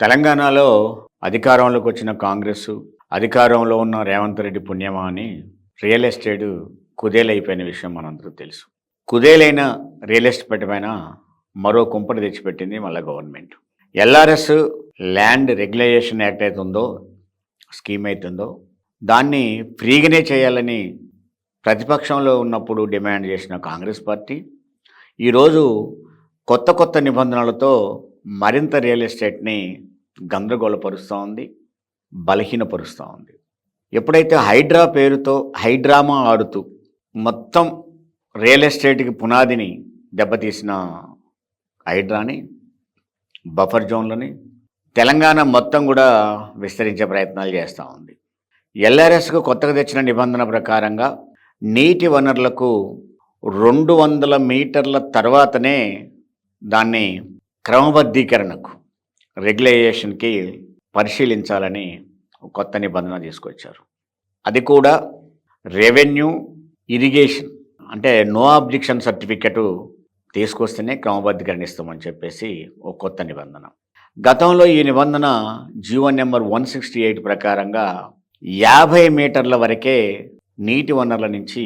తెలంగాణలో అధికారంలోకి వచ్చిన కాంగ్రెస్ అధికారంలో ఉన్న రేవంత్ రెడ్డి పుణ్యమా అని రియల్ ఎస్టేట్ కుదేలైపోయిన విషయం మనందరూ తెలుసు. కుదేలైన రియల్ ఎస్టేట్ పైన మరో కుంపటి తెచ్చిపెట్టింది మళ్ళీ government. LRS land regulation act అవుతుందో స్కీమ్ అవుతుందో దాన్ని ఫ్రీగానే చేయాలని ప్రతిపక్షంలో ఉన్నప్పుడు డిమాండ్ చేసిన కాంగ్రెస్ పార్టీ ఈరోజు కొత్త కొత్త నిబంధనలతో మరింత రియల్ ఎస్టేట్ని గందరగోళపరుస్తూ ఉంది బలహీనపరుస్తూ ఉంది. ఎప్పుడైతే హైడ్రా పేరుతో హైడ్రామా ఆడుతూ మొత్తం రియల్ ఎస్టేట్కి పునాదిని దెబ్బతీసిన హైడ్రాని బఫర్ జోన్లని తెలంగాణ మొత్తం కూడా విస్తరించే ప్రయత్నాలు చేస్తూ ఉంది. ఎల్ఆర్ఎస్కు కొత్తగా తెచ్చిన నిబంధన ప్రకారంగా నీటి వనరులకు రెండు వందల మీటర్ల తర్వాతనే దాన్ని క్రమబద్ధీకరణకు రెగ్యులేషన్కి పరిశీలించాలని కొత్త నిబంధన తీసుకొచ్చారు. అది కూడా రెవెన్యూ ఇరిగేషన్ అంటే నో అబ్జెక్షన్ సర్టిఫికెట్ తీసుకొస్తేనే క్రమబద్ధీకరణ ఇస్తామని చెప్పేసి ఒక కొత్త నిబంధన. గతంలో ఈ నిబంధన GO number one sixty eight ప్రకారంగా యాభై మీటర్ల వరకే నీటి వనరుల నుంచి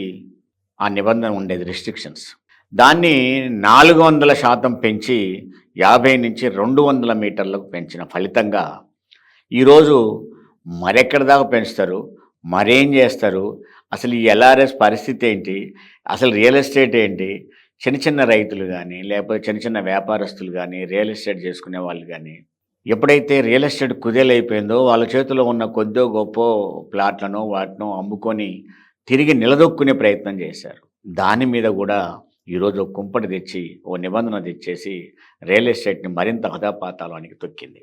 ఆ నిబంధన ఉండేది రిస్ట్రిక్షన్స్. దాన్ని నాలుగు వందల శాతం పెంచి యాభై నుంచి రెండు వందల మీటర్లకు పెంచిన ఫలితంగా ఈరోజు మరెక్కడి దాకా పెంచుతారు? మరేం చేస్తారు? అసలు ఈ ఎల్ఆర్ఎస్ పరిస్థితి ఏంటి? అసలు రియల్ ఎస్టేట్ ఏంటి? చిన్న చిన్న రైతులు కానీ లేకపోతే చిన్న చిన్న వ్యాపారస్తులు కానీ రియల్ ఎస్టేట్ చేసుకునే వాళ్ళు కానీ ఎప్పుడైతే రియల్ ఎస్టేట్ కుదేలైపోయిందో వాళ్ళ చేతిలో ఉన్న కొద్దో గొప్ప ప్లాట్లను వాటిను అమ్ముకొని తిరిగి నిలదొక్కునే ప్రయత్నం చేశారు. దాని మీద కూడా ఈరోజు కుంపటి తెచ్చి ఓ నిబంధన తెచ్చేసి రియల్ ఎస్టేట్ని మరింత హదాపాతాలానికి తొక్కింది.